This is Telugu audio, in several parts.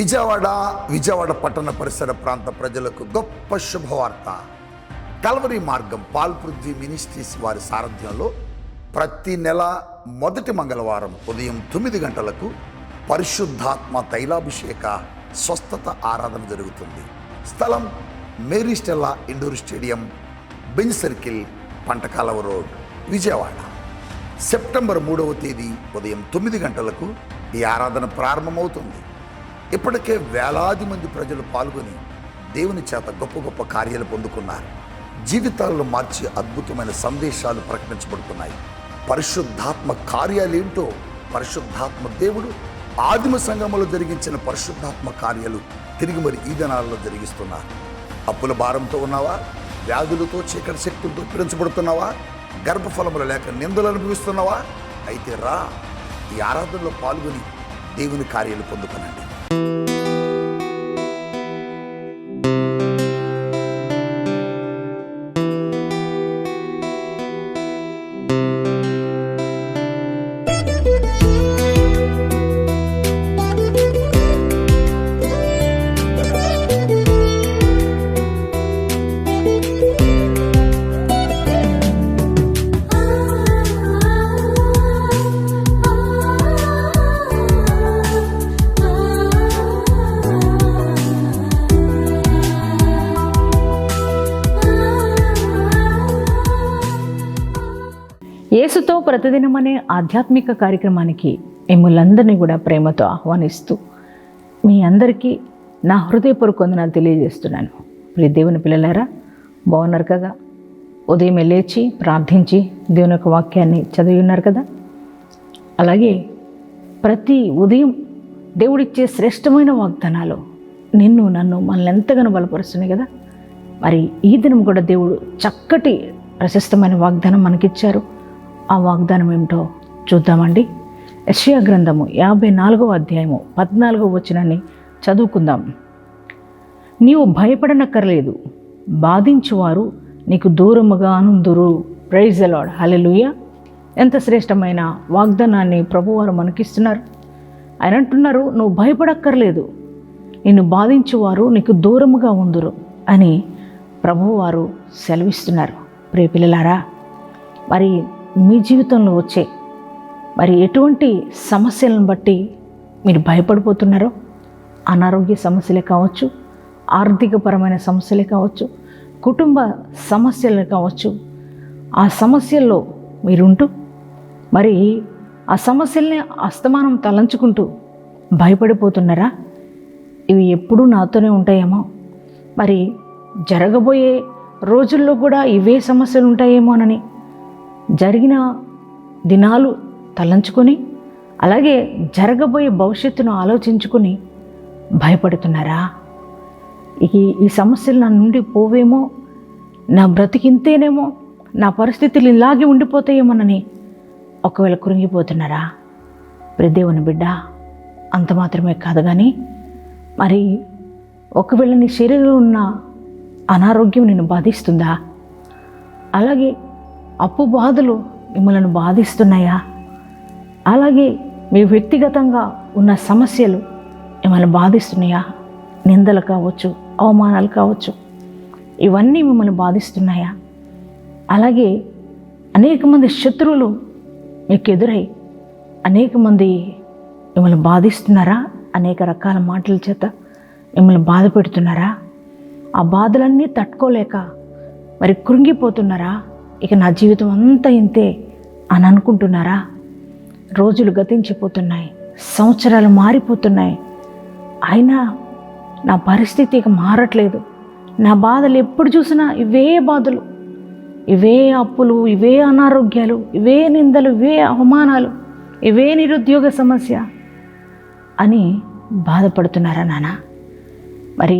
విజయవాడ విజయవాడ పట్టణ పరిసర ప్రాంత ప్రజలకు గొప్ప శుభవార్త. కల్వరి మార్గం పాల్పృథ్వీ మినిస్ట్రీస్ వారి సారథ్యంలో ప్రతి నెల మొదటి మంగళవారం ఉదయం తొమ్మిది గంటలకు పరిశుద్ధాత్మ తైలాభిషేక స్వస్థత ఆరాధన జరుగుతుంది. స్థలం Mary Stella indoor stadium Benz circle Pantakalava road Vijayawada. September మూడవ తేదీ ఉదయం తొమ్మిది గంటలకు ఈ ఆరాధన ప్రారంభమవుతుంది. ఇప్పటికే వేలాది మంది ప్రజలు పాల్గొని దేవుని చేత గొప్ప గొప్ప కార్యాలు పొందుకున్నారు. జీవితాలను మార్చి అద్భుతమైన సందేశాలు ప్రకటించబడుతున్నాయి. పరిశుద్ధాత్మ కార్యాలేంటో పరిశుద్ధాత్మ దేవుడు ఆదిమ సంఘంలో జరిగించిన పరిశుద్ధాత్మ కార్యాలు తిరిగి మరి ఈ దినాలలో జరిగిస్తున్నారు. అప్పుల భారంతో ఉన్నావా? వ్యాధులతో చీకటి శక్తులతో పీడించబడుతున్నావా? గర్భఫలములు లేక నిందలు అనుభవిస్తున్నావా? అయితే రా ఈ ఆరాధనలో పాల్గొని దేవుని కార్యాలు పొందుకునండి. thank you ప్రతిదినం అనే ఆధ్యాత్మిక కార్యక్రమానికి మిమ్మల్ందరినీ కూడా ప్రేమతో ఆహ్వానిస్తూ మీ అందరికీ నా హృదయపూర్వక వందనాలు తెలియజేస్తున్నాను. ప్రియ దేవుని పిల్లలారా బాగున్నారు కదా? ఉదయం లేచి ప్రార్థించి దేవుని యొక్క వాక్యాన్ని చదివి ఉన్నారు కదా? అలాగే ప్రతి ఉదయం దేవుడిచ్చే శ్రేష్టమైన వాగ్దానాలు నిన్ను నన్ను మనల్ని ఎంతగానో బలపరుస్తున్నాయి కదా? మరి ఈ దినం కూడా దేవుడు చక్కటి ప్రశస్తమైన వాగ్దానం మనకిచ్చారు. ఆ వాగ్దానం ఏమిటో చూద్దామండి. యషియా గ్రంథము యాభై నాలుగవ అధ్యాయము పద్నాలుగవ వచనాన్ని చదువుకుందాం. నీవు భయపడనక్కర్లేదు. బాధించువారు నీకు దూరముగా అనుందురు ప్రైజ్ అలాడ్ హలెలుయ ఎంత శ్రేష్టమైన వాగ్దానాన్ని ప్రభువారు మనకిస్తున్నారు. ఆయన అంటున్నారు నువ్వు భయపడక్కర్లేదు. నిన్ను బాధించువారు నీకు దూరముగా ఉందురు అని ప్రభువారు సెలవిస్తున్నారు. ప్రియపిల్లలారా మరి మీ జీవితంలో వచ్చే మరి ఎటువంటి సమస్యలను బట్టి మీరు భయపడిపోతున్నారో అనారోగ్య సమస్యలే కావచ్చు ఆర్థికపరమైన సమస్యలే కావచ్చు కుటుంబ సమస్యలే కావచ్చు ఆ సమస్యల్లో మీరుంటూ మరి ఆ సమస్యల్ని అస్తమానం తలంచుకుంటూ భయపడిపోతున్నారా? ఇవి ఎప్పుడూ నాతోనే ఉంటాయేమో? మరి జరగబోయే రోజుల్లో కూడా ఇవే సమస్యలు ఉంటాయేమోనని జరిగిన దినాలు తలంచుకొని అలాగే జరగబోయే భవిష్యత్తును ఆలోచించుకొని భయపడుతున్నారా? ఈ ఈ సమస్యలు నా నుండి పోవేమో నా బ్రతికింతేనేమో నా పరిస్థితులు ఇలాగే ఉండిపోతాయేమోనని ఒకవేళ కురింగిపోతున్నారా ప్రదేవుని బిడ్డ అంత మాత్రమే కాదు కానీ మరి ఒకవేళ నీ శరీరంలో ఉన్న అనారోగ్యం నిన్ను బాధిస్తుందా? అలాగే అప్పు బాధలు మిమ్మల్ని బాధిస్తున్నాయా? అలాగే మీ వ్యక్తిగతంగా ఉన్న సమస్యలు మిమ్మల్ని బాధిస్తున్నాయా? నిందలు కావచ్చు అవమానాలు కావచ్చు ఇవన్నీ మిమ్మల్ని బాధిస్తున్నాయా? అలాగే అనేక మంది శత్రువులు మీకు ఎదురై అనేక మంది మిమ్మల్ని బాధిస్తున్నారా? అనేక రకాల మాటల చేత మిమ్మల్ని బాధ పెడుతున్నారా? ఆ బాధలన్నీ తట్టుకోలేక మరి కృంగిపోతున్నారా? ఇక నా జీవితం అంతా ఇంతే అని అనుకుంటున్నారా? రోజులు గతించిపోతున్నాయి సంవత్సరాలు మారిపోతున్నాయి. అయినా నా పరిస్థితి ఇక మారట్లేదు. నా బాధలు ఎప్పుడు చూసినా ఇవే బాధలు. ఇవే అప్పులు ఇవే అనారోగ్యాలు ఇవే నిందలు ఇవే అవమానాలు ఇవే నిరుద్యోగ సమస్య అని బాధపడుతున్నారా నాన్న మరి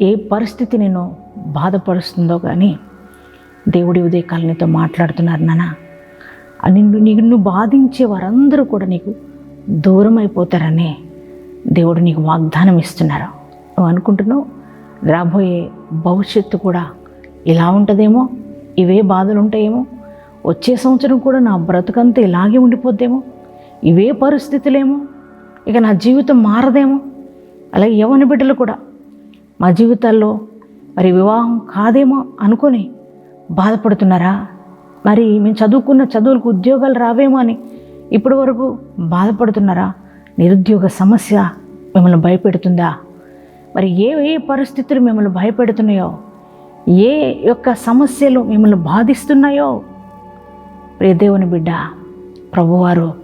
ఏ పరిస్థితి నేను బాధపరుస్తుందో కానీ దేవుడి ఉదయకాలం నీతో మాట్లాడుతున్నారు నాన్న ఆ నిన్ను నిన్ను బాధించే వారందరూ కూడా నీకు దూరం అయిపోతారని దేవుడు నీకు వాగ్దానం ఇస్తున్నారు. నువ్వు అనుకుంటున్నావు రాబోయే భవిష్యత్తు కూడా ఇలా ఉంటుందేమో ఇవే బాధలు ఉంటాయేమో వచ్చే సంవత్సరం కూడా నా బ్రతుకంతా ఇలాగే ఉండిపోద్దేమో ఇవే పరిస్థితులేమో ఇక నా జీవితం మారదేమో. అలాగే యవన బిడ్డలు కూడా మా జీవితాల్లో మరి వివాహం కాదేమో అనుకొని బాధపడుతున్నారా? మరి మేము చదువుకున్న చదువులకు ఉద్యోగాలు రావేమో అని ఇప్పటి వరకు బాధపడుతున్నారా? నిరుద్యోగ సమస్య మిమ్మల్ని భయపెడుతుందా? మరి ఏ ఏ పరిస్థితులు మిమ్మల్ని భయపెడుతున్నాయో? ఏ యొక్క సమస్యలు మిమ్మల్ని బాధిస్తున్నాయో? ప్రియ దేవుని బిడ్డ ప్రభువారు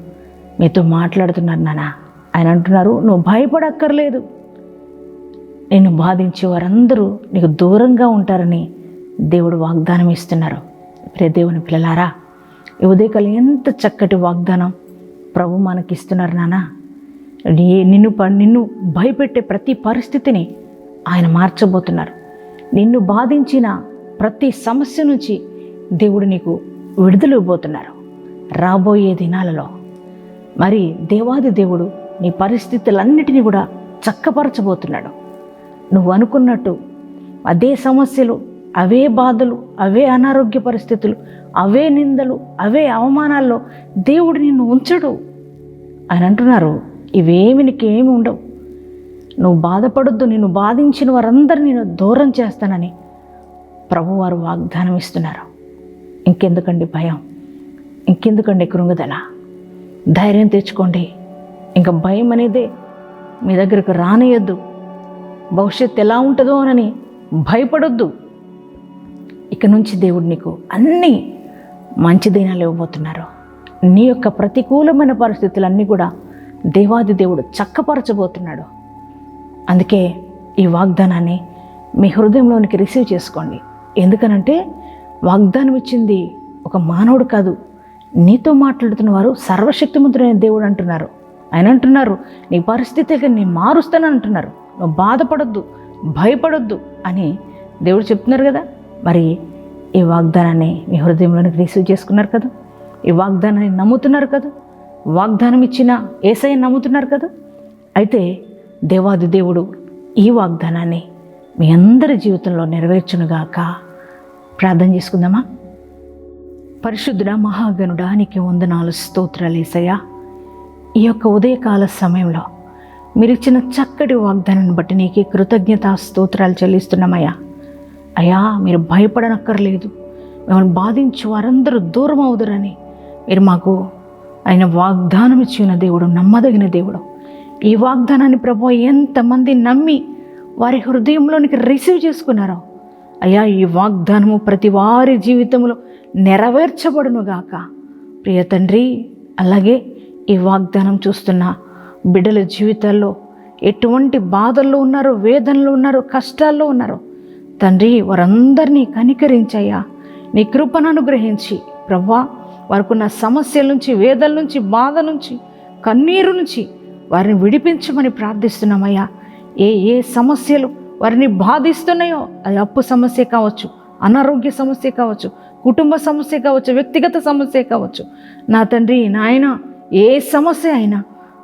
మీతో మాట్లాడుతున్నారు నాన్న. ఆయన అంటున్నారు నువ్వు భయపడక్కర్లేదు. నిన్ను బాధించే వారందరూ నీకు దూరంగా ఉంటారని దేవుడు వాగ్దానం ఇస్తున్నారు. ప్రియ దేవుని పిల్లలారా ఉదయకాలం ఎంత చక్కటి వాగ్దానం ప్రభు మనకి ఇస్తున్నారు నానా. నీ- నిన్ను ప- నిన్ను భయపెట్టే ప్రతి పరిస్థితిని ఆయన మార్చబోతున్నారు. నిన్ను బాధించిన ప్రతి సమస్య నుంచి దేవుడు నీకు విడుదలబోతున్నారు రాబోయే దినాలలో మరి దేవాది దేవుడు నీ పరిస్థితులన్నిటినీ కూడా చక్కపరచబోతున్నాడు. నువ్వు అనుకున్నట్టు అదే సమస్యలు అవే బాధలు అవే అనారోగ్య పరిస్థితులు అవే నిందలు అవే అవమానాల్లో దేవుడు నిన్ను ఉంచడు అని అంటున్నారు. ఇవేమి నీకేమి ఉండవు. నువ్వు బాధపడొద్దు నిన్ను బాధించిన వారందరూ నేను దూరం చేస్తానని ప్రభువారు వాగ్దానం ఇస్తున్నారు. ఇంకెందుకండి భయం? ఇంకెందుకండి కృంగుదల? ధైర్యం తెచ్చుకోండి. ఇంకా భయం అనేదే మీ దగ్గరకు రానియద్దు. భవిష్యత్తు ఎలా ఉంటుందో అని భయపడొద్దు. ఇక నుంచి దేవుడు నీకు అన్నీ మంచి దినాలు ఇవ్వబోతున్నారు. నీ యొక్క ప్రతికూలమైన పరిస్థితులన్నీ కూడా దేవాది దేవుడు చక్కపరచబోతున్నాడు. అందుకే ఈ వాగ్దానాన్ని మీ హృదయంలోనికి రిసీవ్ చేసుకోండి. ఎందుకనంటే వాగ్దానం ఇచ్చింది ఒక మానవుడు కాదు. నీతో మాట్లాడుతున్న వారు సర్వశక్తిమంతుడైన దేవుడు అంటున్నారు. ఆయన అంటున్నారు నీ పరిస్థితికి నేను మారుస్తానని అంటున్నారు. నువ్వు బాధపడొద్దు భయపడొద్దు అని దేవుడు చెప్తున్నారు కదా. మరి ఈ వాగ్దానాన్ని మీ హృదయంలోనికి రిసీవ్ చేసుకున్నారు కదా? ఈ వాగ్దానాన్ని నమ్ముతున్నారు కదా? వాగ్దానం ఇచ్చిన ఏసఐ నమ్ముతున్నారు కదా? అయితే దేవాది దేవుడు ఈ వాగ్దానాన్ని మీ అందరి జీవితంలో నెరవేర్చునుగాక. ప్రార్థన చేసుకుందామా? పరిశుద్ధుడ మహాగణుడా నీకు వందనాలు స్తోత్రాలు ఏసయ్యా. ఈ యొక్క ఉదయకాల సమయంలో మీరు ఇచ్చిన చక్కటి వాగ్దానాన్ని బట్టి నీకు కృతజ్ఞత స్తోత్రాలు చెల్లిస్తున్నామయ్యా. అయ్యా మీరు భయపడనక్కర్లేదు. మిమ్మల్ని బాధించి వారందరూ దూరం అవుదరని. మీరు మాకు ఆయన వాగ్దానం ఇచ్చిన దేవుడు నమ్మదగిన దేవుడు. ఈ వాగ్దానాన్ని ప్రభు ఎంతమంది నమ్మి వారి హృదయంలోనికి రిసీవ్ చేసుకున్నారో. అయ్యా ఈ వాగ్దానము ప్రతి వారి జీవితంలో నెరవేర్చబడునుగాక ప్రియ తండ్రి అలాగే ఈ వాగ్దానం చూస్తున్న బిడ్డల జీవితాల్లో ఎటువంటి బాధల్లో ఉన్నారో వేదనలో ఉన్నారో కష్టాల్లో ఉన్నారో తండ్రి వారందరినీ కనికరించయ్యా. నీ కృపను అనుగ్రహించి. ప్రవ్వా వారికున్న సమస్యల నుంచి వేదల నుంచి బాధ నుంచి కన్నీరు నుంచి వారిని విడిపించమని ప్రార్థిస్తున్నామయ్యా. ఏ ఏ సమస్యలు వారిని బాధిస్తున్నాయో అది అప్పు సమస్య కావచ్చు అనారోగ్య సమస్య కావచ్చు కుటుంబ సమస్య కావచ్చు వ్యక్తిగత సమస్య కావచ్చు. నా తండ్రి నాయన ఏ సమస్య అయినా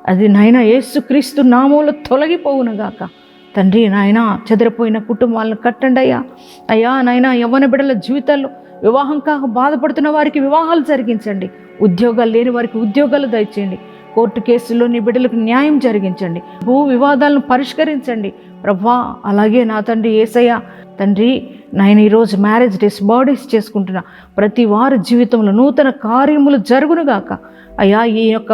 అది నాయన ఏసుక్రీస్తు నామంలో తొలగిపోవునుగాక తండ్రి నాయన చెదిరిపోయిన కుటుంబాలను కట్టండి అయ్యా. అయ్యా నాయన యవ్వన బిడ్డల జీవితాల్లో వివాహం కాక బాధపడుతున్న వారికి వివాహాలు జరిగించండి. ఉద్యోగాలు లేని వారికి ఉద్యోగాలు దయచేయండి. కోర్టు కేసుల్లో నీ బిడ్డలకు న్యాయం జరిగించండి. భూ వివాదాలను పరిష్కరించండి. ప్రభా అలాగే నా తండ్రి ఏసయ్య తండ్రి నేను ఈరోజు మ్యారేజ్ డేస్ బాడీస్ చేసుకుంటున్నా ప్రతి వారి జీవితంలో నూతన కార్యములు జరుగునుగాక అయ్యా ఈ యొక్క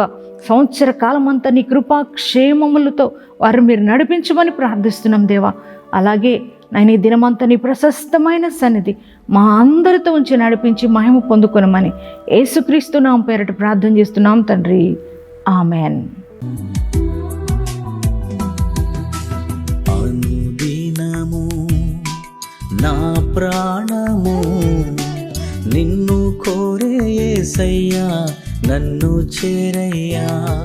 సంవత్సర కాలం అంతా నీ కృపా క్షేమములతో వారు మీరు నడిపించమని ప్రార్థిస్తున్నాం దేవా. అలాగే నాయన ఈ దినమంతా నీ ప్రశస్తమైన సన్నిధి మా అందరితో ఉంచి నడిపించి మహిమ పొందుకునమని యేసుక్రీస్తు నామ పేరట ప్రార్థన చేస్తున్నాం తండ్రి. ఆమెన్. నా ప్రాణము నిన్ను కోరే యేసయ్యా నన్ను చేరయ్యా.